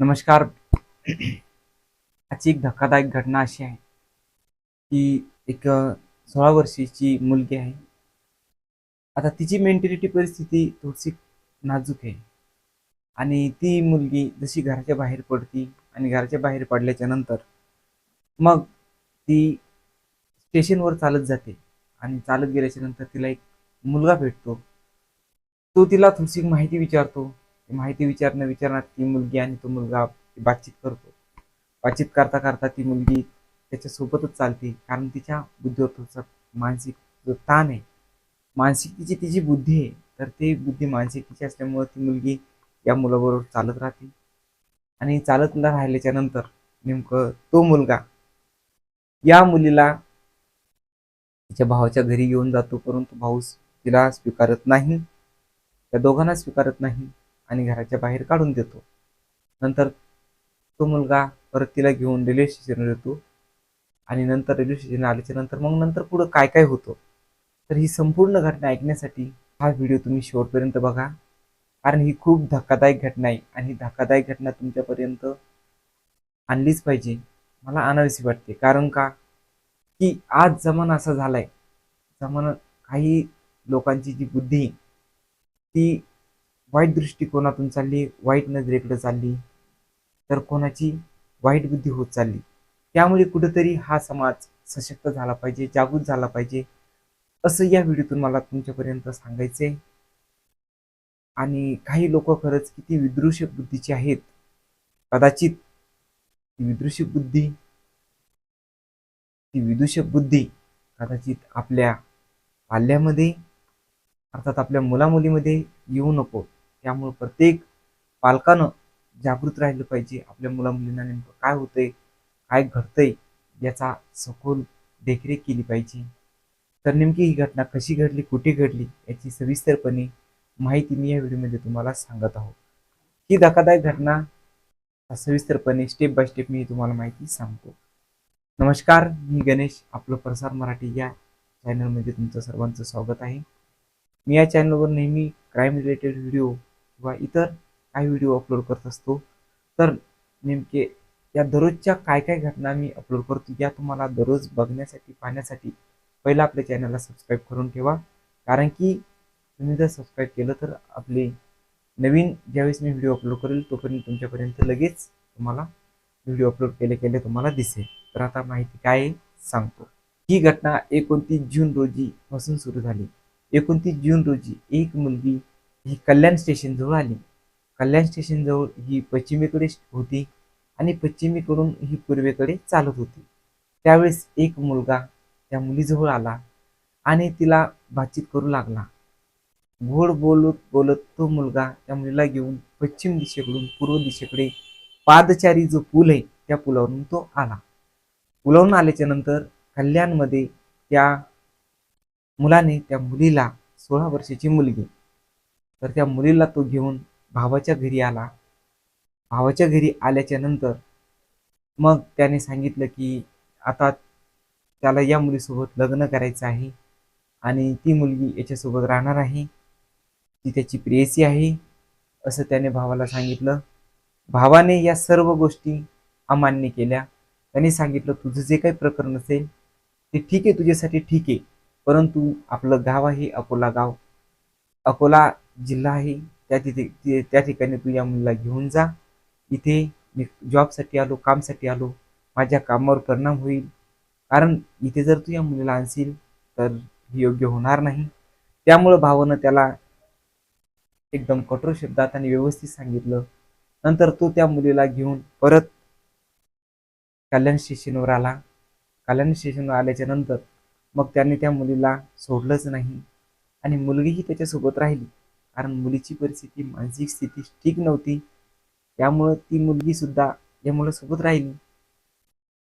नमस्कार. आजची एक धक्कादायक घटना अशी आहे की एक सोळा वर्षीची मुलगी आहे. आता तिची मेंटॅलिटी परिस्थिती थोडीशी नाजूक आहे. आणि ती मुलगी जशी घराच्या बाहेर पडती आणि घराच्या बाहेर पडल्याच्या नंतर मग ती स्टेशनवर चालत जाते आणि चालत गेल्याच्यानंतर तिला एक मुलगा भेटतो. तो तिला थोडीशी माहिती विचारतो. माहिती विचारणं विचारणार ती मुलगी आणि तो मुलगा बातचीत करतो. बातचीत करता करता ती मुलगी त्याच्यासोबतच चालते. कारण तिच्या बुद्धीवर मानसिक जो ताण आहे मानसिक तिची तिची बुद्धी आहे तर ती बुद्धी मानसिक तिची असल्यामुळे ती मुलगी या मुलाबरोबर चालत राहते. आणि चालत न राहिल्याच्या नंतर नेमकं तो मुलगा या मुलीला तिच्या भावाच्या घरी घेऊन जातो. परंतु भाऊ तिला स्वीकारत नाही. त्या दोघांना स्वीकारत नाही. आणि घराच्या बाहेर काढून देतो. नंतर तो मुलगा परत तिला घेऊन रेल्वे स्टेशनवर येतो. आणि नंतर रेल्वे स्टेशन आल्याच्यानंतर मग नंतर पुढं काय काय होतं. तर ही संपूर्ण घटना ऐकण्यासाठी हा व्हिडिओ तुम्ही शेवटपर्यंत बघा. कारण ही खूप धक्कादायक घटना आहे आणि ही धक्कादायक घटना तुमच्यापर्यंत आणलीच पाहिजे. मला आणावीशी वाटते. कारण का? की आज जमाना असा झालाय. जमाना काही लोकांची जी बुद्धी ती वाईट दृष्टिकोनातून चालली वाईट नजरेकडे चालली तर कोणाची वाईट बुद्धी होत चालली? त्यामुळे कुठेतरी हा समाज सशक्त झाला पाहिजे जागृत झाला पाहिजे असं या व्हिडिओतून मला तुमच्यापर्यंत सांगायचंय. आणि काही लोक खरंच किती विदृश्य बुद्धीचे आहेत. कदाचित ती विदृश्य बुद्धी ती विदूषक बुद्धी कदाचित आपल्या पाल्यामध्ये अर्थात आपल्या मुलामुलीमध्ये येऊ नको. त्यामुळे प्रत्येक पालकानं जागृत राहिलं पाहिजे. आपल्या मुलामुलींना नेमकं काय होतंय काय घडतंय याचा सखोल देखरेख केली पाहिजे. तर नेमकी ही घटना कशी घडली कुठे घडली याची सविस्तरपणे माहिती मी या व्हिडिओमध्ये तुम्हाला सांगत आहोत. ही धक्कादायक घटना सविस्तरपणे स्टेप बाय स्टेप मी तुम्हाला माहिती सांगतो. नमस्कार मी गणेश आपलं प्रसार मराठी या चॅनलमध्ये तुमचं सर्वांचं स्वागत आहे. मी या चॅनलवर नेहमी क्राईम रिलेटेड व्हिडिओ किंवा इतर काही व्हिडिओ अपलोड करत असतो तर नेमके या दररोजच्या काय काय घटना मी अपलोड करतो या तुम्हाला दररोज बघण्यासाठी पाहण्यासाठी पहिला आपल्या चॅनलला सबस्क्राईब करून ठेवा. कारण की तुम्ही जर सबस्क्राईब केलं तर आपले नवीन ज्यावेळेस मी व्हिडिओ अपलोड करेल तोपर्यंत तुमच्यापर्यंत लगेच तुम्हाला व्हिडिओ अपलोड केले केले तुम्हाला दिसेल. तर आता माहिती काय सांगतो. ही घटना एकोणतीस जून रोजी पासून सुरू झाली. एकोणतीस जून रोजी एक मुलगी ही कल्याण स्टेशनजवळ आली. कल्याण स्टेशनजवळ ही पश्चिमेकडे होती आणि पश्चिमेकडून ही पूर्वेकडे चालत होती. त्यावेळेस एक मुलगा त्या मुलीजवळ आला आणि तिला बातचीत करू लागला. घोड बोलत बोलत तो मुलगा त्या मुलीला घेऊन पश्चिम दिशेकडून पूर्व दिशेकडे पादचारी जो पूल आहे त्या पुलावरून तो आला. पुलावरून आल्याच्यानंतर कल्याणमध्ये त्या मुलाने त्या मुलीला सोळा वर्षाची मुलगी तर त्या मुलीला तो घेऊन भावाच्या घरी आला. भावाच्या घरी आल्याच्यानंतर मग त्याने सांगितलं की आता त्याला या मुलीसोबत लग्न करायचं आहे आणि ती मुलगी याच्यासोबत राहणार आहे. ती त्याची प्रेयसी आहे. असं त्याने भावाला सांगितलं. भावाने या सर्व गोष्टी अमान्य केल्या. त्याने सांगितलं तुझं जे काही प्रकरण असेल ते ठीक आहे तुझ्यासाठी ठीक आहे. परंतु आपलं गाव आहे अकोला गाव. अकोला जिल्हा आहे. त्या तिथे त्या ठिकाणी तू या मुलीला घेऊन जा. इथे मी जॉबसाठी आलो कामसाठी आलो. माझ्या कामावर परिणाम होईल. कारण इथे जर तू या मुलीला आणशील तर हे योग्य होणार नाही. त्यामुळं भावानं त्याला एकदम कठोर शब्दात आणि व्यवस्थित सांगितलं. नंतर तो त्या मुलीला घेऊन परत कल्याण स्टेशनवर आला. कल्याण स्टेशनवर आल्याच्यानंतर मग त्याने त्या मुलीला सोडलंच नाही. आणि मुलगीही त्याच्यासोबत राहिली. कारण मुलीची परिस्थिती मानसिक स्थिती ठीक नव्हती. त्यामुळं ती मुलगी सुद्धा या मुलासोबत राहिली.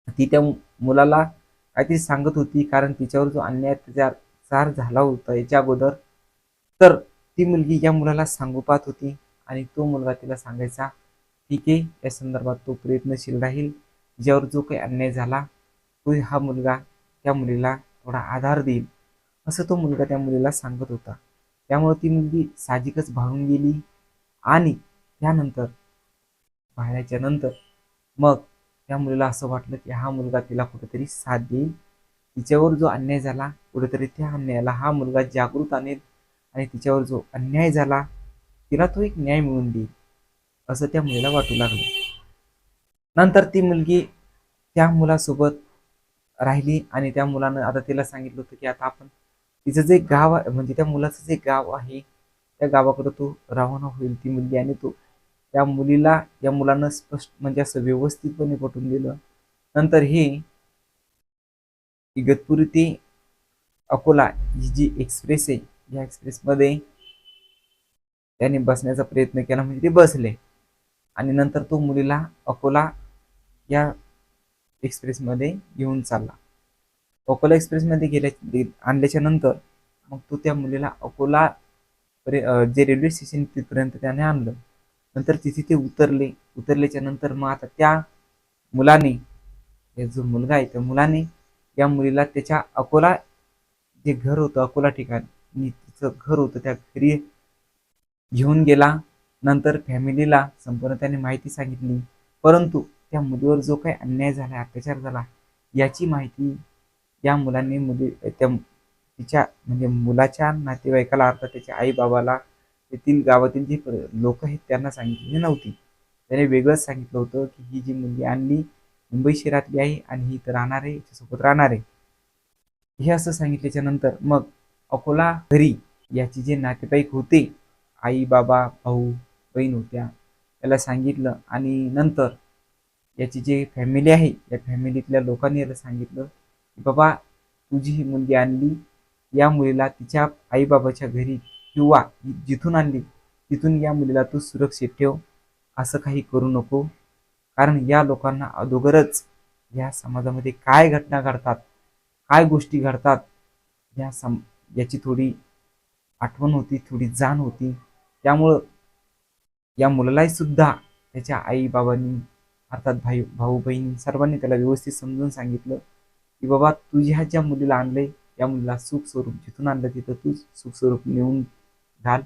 ती त्या मुलाला काहीतरी सांगत होती कारण तिच्यावर जो अन्याय अत्याचार झाला होता याच्या अगोदर. तर ती मुलगी या मुलाला सांगू पाहत होती आणि तो मुलगा तिला सांगायचा ठीक आहे या संदर्भात तो प्रयत्नशील राहील. ज्यावर जो काही अन्याय झाला तो हा मुलगा त्या मुलीला थोडा आधार देईल. असं तो मुलगा त्या मुलीला सांगत होता. त्यामुळे ती मुलगी साहजिकच भाळून गेली आणि त्यानंतर पाहिल्याच्या नंतर मग त्या मुलीला असं वाटलं की हा मुलगा तिला कुठेतरी साथ देईल. तिच्यावर जो अन्याय झाला कुठेतरी त्या अन्यायाला हा मुलगा जागृत आणेल आणि तिच्यावर जो अन्याय झाला तिला तो एक न्याय मिळवून देईल असं त्या मुलीला वाटू लागलं. नंतर ती मुलगी त्या मुलासोबत राहिली आणि त्या मुलानं आता तिला सांगितलं होतं की आता आपण तिचं जे गाव आहे म्हणजे त्या मुलाचं जे गाव आहे त्या गावाकडे तो रवाना होईल ती मुलगी आणि तो. त्या मुलीला या मुलानं स्पष्ट म्हणजे असं व्यवस्थितपणे पटवून दिलं. नंतर हे इगतपुरी ते अकोला ही जी एक्सप्रेस आहे या एक्सप्रेसमध्ये त्याने बसण्याचा प्रयत्न केला म्हणजे ते बसले. आणि नंतर तो मुलीला अकोला या एक्सप्रेसमध्ये घेऊन चालला. अकोला एक्सप्रेसमध्ये गेल्या आणल्याच्या नंतर मग तो त्या मुलीला अकोला जे रेल्वे स्टेशन तिथपर्यंत त्याने आणलं. नंतर तिथे ते उतरले. उतरल्याच्या नंतर मग आता त्या मुलाने जो मुलगा आहे त्या मुलाने या मुलीला त्याच्या अकोला जे घर होतं अकोला ठिकाणी तिचं घर होतं त्या घरी घेऊन गेला. नंतर फॅमिलीला संपूर्ण त्याने माहिती सांगितली. परंतु त्या मुलीवर जो काही अन्याय झाला अत्याचार झाला याची माहिती या मुलांनी मुली त्या तिच्या म्हणजे मुलाच्या नातेवाईकाला अर्थात त्याच्या आई बाबाला तेथील गावातील जे लोक आहेत त्यांना सांगितलेली नव्हती. त्याने वेगळंच सांगितलं होतं की ही जी मुलगी आणली मुंबई शहरातली आहे आणि ही इथं राहणार आहे हिच्यासोबत राहणार आहे. हे असं सांगितल्याच्या नंतर मग अकोला घरी याची जे नातेवाईक होते आई बाबा भाऊ बहीण होत्या त्याला सांगितलं आणि नंतर याची जी फॅमिली आहे या फॅमिलीतल्या लोकांनी याला सांगितलं बाबा तुझी ही मुलगी आणली या मुलीला तिच्या आईबाबाच्या घरी किंवा जिथून आणली तिथून या मुलीला तू सुरक्षित ठेव. असं काही करू नको. कारण या लोकांना अगोदरच या समाजामध्ये काय घटना घडतात काय गोष्टी घडतात या सम याची थोडी आठवण होती थोडी जाण होती. त्यामुळं या मुलालाही सुद्धा त्याच्या आई बाबांनी अर्थात भाई भाऊ बहीण सर्वांनी त्याला व्यवस्थित समजून सांगितलं. की बाबा तुझ्या ज्या मुलीला आणलंय या मुलीला सुख स्वरूप जिथून आणलं तिथं तू सुख स्वरूप नेऊन घाल.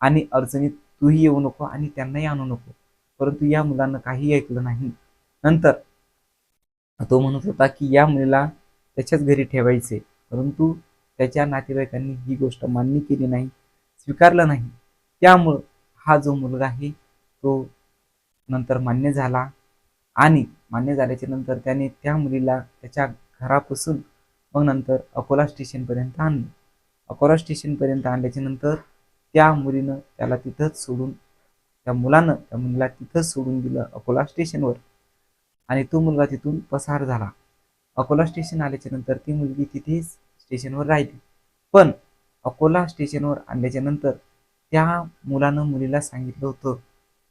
आणि अडचणीत तूही येऊ नको आणि त्यांनाही आणू नको. परंतु या मुलांना काही ऐकलं नाही. नंतर तो म्हणत होता की या मुलीला त्याच्याच घरी ठेवायचे परंतु त्याच्या नातेवाईकांनी ही गोष्ट मान्य केली नाही स्वीकारलं नाही. त्यामुळं हा जो मुलगा आहे तो नंतर मान्य झाला. आणि मान्य झाल्याच्यानंतर त्याने त्या मुलीला त्याच्या घरापासून मग नंतर अकोला स्टेशनपर्यंत आणलं अकोला स्टेशनपर्यंत आणल्याच्या नंतर त्या मुलीनं त्याला तिथंच सोडून त्या मुलानं त्या मुलीला तिथंच सोडून दिलं अकोला स्टेशनवर. आणि तो मुलगा तिथून पसार झाला. अकोला स्टेशन आल्याच्यानंतर ती मुलगी तिथेच स्टेशनवर राहिली. पण अकोला स्टेशनवर आणल्याच्या नंतर त्या मुलानं मुलीला सांगितलं होतं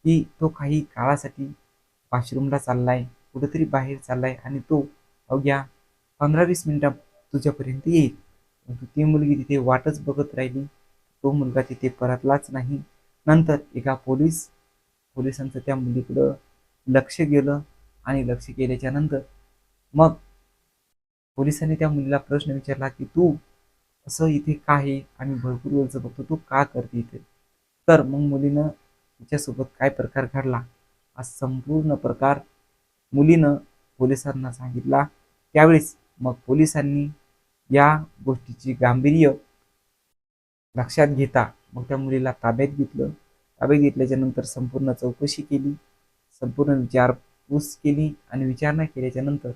की तो काही काळासाठी वॉशरूमला चाललाय कुठेतरी बाहेर चाललाय आणि तो अवघ्या पंधरा वीस मिनिटात तुझ्यापर्यंत येईल. परंतु ती मुलगी तिथे वाटच बघत राहिली. तो मुलगा तिथे परतलाच नाही. नंतर एका पोलीस पोलिसांचं त्या मुलीकडं लक्ष गेलं आणि लक्ष केल्याच्यानंतर मग पोलिसांनी त्या मुलीला प्रश्न विचारला की तू असं इथे का आहे? आम्ही भरपूर वेळचं बघतो. तू का करते इथे? तर मग मुलीनं तिच्यासोबत काय प्रकार घडला? हा संपूर्ण प्रकार मुलीनं पोलिसांना सांगितला. त्यावेळेस मग पोलिसांनी या गोष्टीची गांभीर्य लक्षात घेता मग त्या मुलीला ताब्यात घेतलं. ताब्यात घेतल्याच्या नंतर संपूर्ण चौकशी केली. संपूर्ण विचारपूस केली आणि विचारणा केल्याच्यानंतर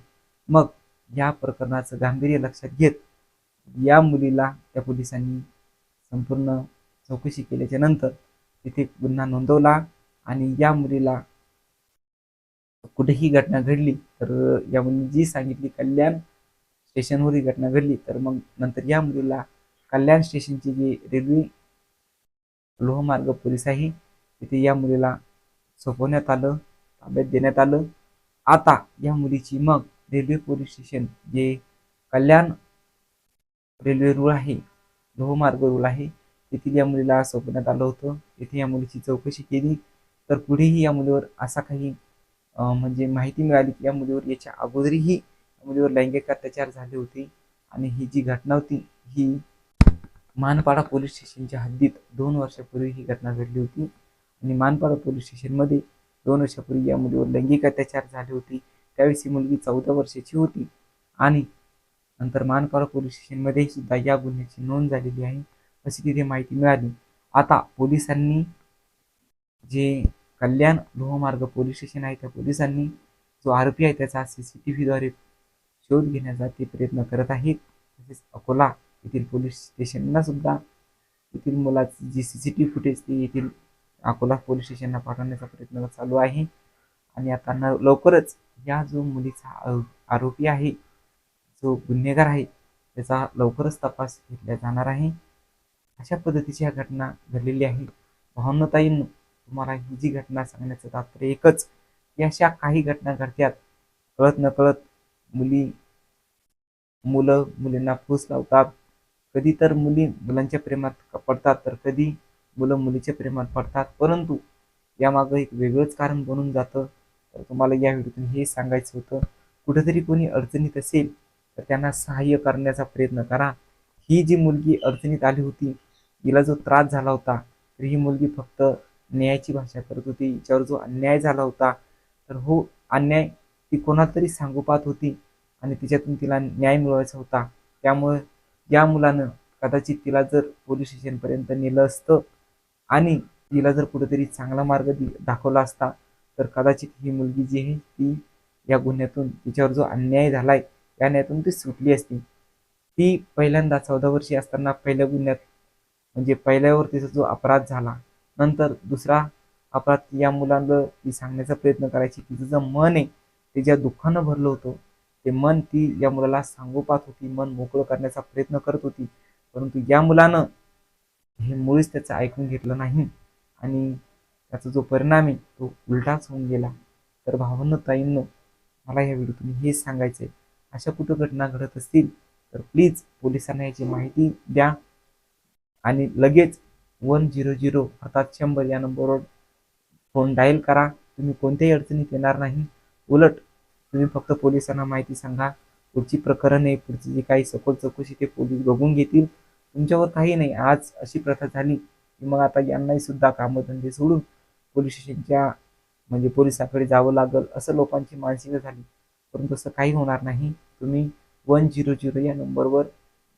मग या प्रकरणाचं गांभीर्य लक्षात घेत या मुलीला त्या पोलिसांनी संपूर्ण चौकशी केल्याच्यानंतर तिथे गुन्हा नोंदवला आणि या मुलीला कुठेही घटना घडली तर या मुलीने जी सांगितली कल्याण स्टेशनवर ही घटना घडली तर मग नंतर या मुलीला कल्याण स्टेशनची जी रेल्वे लोहमार्ग पोलीस आहे तिथे या मुलीला सोपवण्यात आलं ताब्यात देण्यात आलं. आता या मुलीची मग रेल्वे पोलीस स्टेशन जे कल्याण रेल्वे रूळ आहे लोहमार्ग रूळ आहे तेथील या मुलीला सोपवण्यात आलं होतं. तेथे या मुलीची चौकशी केली तर पुढेही या मुलीवर असा काही म्हणजे माहिती मिळाली की या मुलीवर याच्या अगोदरही मुलीवर लैंगिक अत्याचार झाले होते आणि ही जी घटना होती ही मानपाडा पोलीस स्टेशनच्या हद्दीत दोन वर्षापूर्वी ही घटना घडली होती. आणि मानपाडा पोलीस स्टेशनमध्ये दोन वर्षापूर्वी या मुलीवर लैंगिक अत्याचार झाले होते त्यावेळेस ही मुलगी चौदा वर्षाची होती. आणि नंतर मानपाडा पोलीस स्टेशनमध्ये सुद्धा या गुन्ह्याची नोंद झालेली आहे अशी तिथे माहिती मिळाली. आता पोलिसांनी जे कल्याण लोहमार्ग पोलीस स्टेशन आहे त्या पोलिसांनी जो आरोपी आहे त्याचा सी सी टी व्हीद्वारे शोध घेण्याचा ते प्रयत्न करत आहेत. तसेच अकोला येथील पोलीस स्टेशनला सुद्धा येथील मुलाची जी सी सी टी फुटेज ती येथील अकोला पोलीस स्टेशनला पाठवण्याचा प्रयत्न चालू आहे. आणि आता न लवकरच या जो मुलीचा आरो- आरोपी आहे जो गुन्हेगार आहे त्याचा लवकरच तपास घेतला जाणार आहे. अशा पद्धतीची ह्या घटना घडलेली आहे. भावनताईंनो तुम्हाला ही जी घटना सांगण्याचं तात्पर्य एकच की अशा काही घटना घडत्यात कळत नकळत मुली मुलं मुलींना फूस लावतात. कधी तर मुली मुलांच्या प्रेमात पडतात तर कधी मुलं मुलीच्या प्रेमात पडतात. परंतु यामागं एक वेगळंच कारण बनून जातं. तर तुम्हाला या व्हिडिओतून हे सांगायचं होतं. कुठेतरी कोणी अडचणीत असेल तर त्यांना सहाय्य करण्याचा प्रयत्न करा. ही जी मुलगी अडचणीत आली होती तिला जो त्रास झाला होता तर ही मुलगी फक्त न्यायाची भाषा करत होती. हिच्यावर जो अन्याय झाला होता तर हो अन्याय ती कोणातरी तरी सांगोपात होती आणि तिच्यातून तिला न्याय मिळवायचा होता. त्यामुळे या मुलानं कदाचित तिला जर पोलीस स्टेशनपर्यंत नेलं असतं आणि तिला जर कुठेतरी चांगला मार्ग दि दाखवला असता तर कदाचित ही मुलगी जी आहे ती या गुन्ह्यातून तिच्यावर जो अन्याय झालाय या न्यायातून ती सुटली असती. ती पहिल्यांदा चौदा वर्षी असताना पहिल्या गुन्ह्यात म्हणजे पहिल्यावर तिचा जो अपराध झाला नंतर दुसरा अपराध या मुलांना ती सांगण्याचा प्रयत्न करायची. तिचं जे मन आहे ते ज्या दुःखानं भरलं होतं ते मन ती या मुलाला सांगोपात होती मन मोकळं करण्याचा प्रयत्न करत होती. परंतु या मुलानं हे मुळीच त्याचं ऐकून घेतलं नाही आणि त्याचा जो परिणाम आहे तो उलटाच होऊन गेला. तर भावनं ताईंनो मला या व्हिडिओतून हेच सांगायचं आहे अशा कुठं घटना घडत असतील तर प्लीज पोलिसांना याची माहिती द्या आणि लगेच वन झिरो झिरो अर्थात शंभर या नंबरवर फोन डायल करा. तुम्ही कोणत्याही अडचणीत येणार नाही. उलट तुम्ही फक्त पोलिसांना माहिती सांगा. पुढची प्रकरण आहे पुढची जी काही सखोल चौकशी ते पोलीस बघून घेतील. तुमच्यावर काही नाही आज अशी प्रथा झाली की मग आता यांनाही सुद्धा कामधंदे सोडून पोलीस स्टेशनच्या म्हणजे पोलिसाकडे जावं लागल असं लोकांची मानसिकता झाली. परंतु असं काही होणार नाही. तुम्ही वन झिरो झिरो या नंबरवर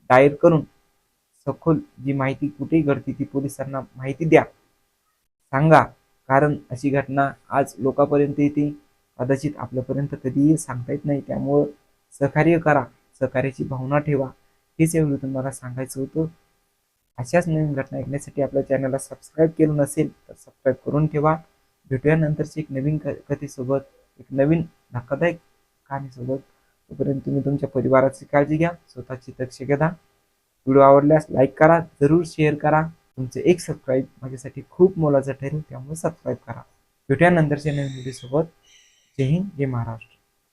डायल करून सखोल जी माहिती कुठेही घडते ती पोलिसांना माहिती द्या. सांगा कारण अशी घटना आज लोकांपर्यंत येते. कदाचित आपल्यापर्यंत कधीही सांगता येत नाही. त्यामुळं सहकार्य करा. सहकार्याची भावना ठेवा. हेच एवढं तुम्हाला सांगायचं होतं. अशाच नवीन घटना ऐकण्यासाठी आपल्या चॅनलला सबस्क्राईब केलं नसेल तर सबस्क्राईब करून ठेवा. भेटूया नंतरची एक नवीन क कथेसोबत एक नवीन धक्कादायक कहाणीसोबत. तोपर्यंत तुम्ही तुमच्या परिवाराची काळजी घ्या. स्वतःची दक्षता घ्या. व्हिडिओ आवडल्यास लाईक करा. जरूर शेअर करा. तुमचं एक सबस्क्राईब माझ्यासाठी खूप मोलाचं ठरेल. त्यामुळे सबस्क्राईब करा. भेटूया नंतरच्या नवीन व्हिडिओसोबत. जय हिंद जय महाराष्ट्र.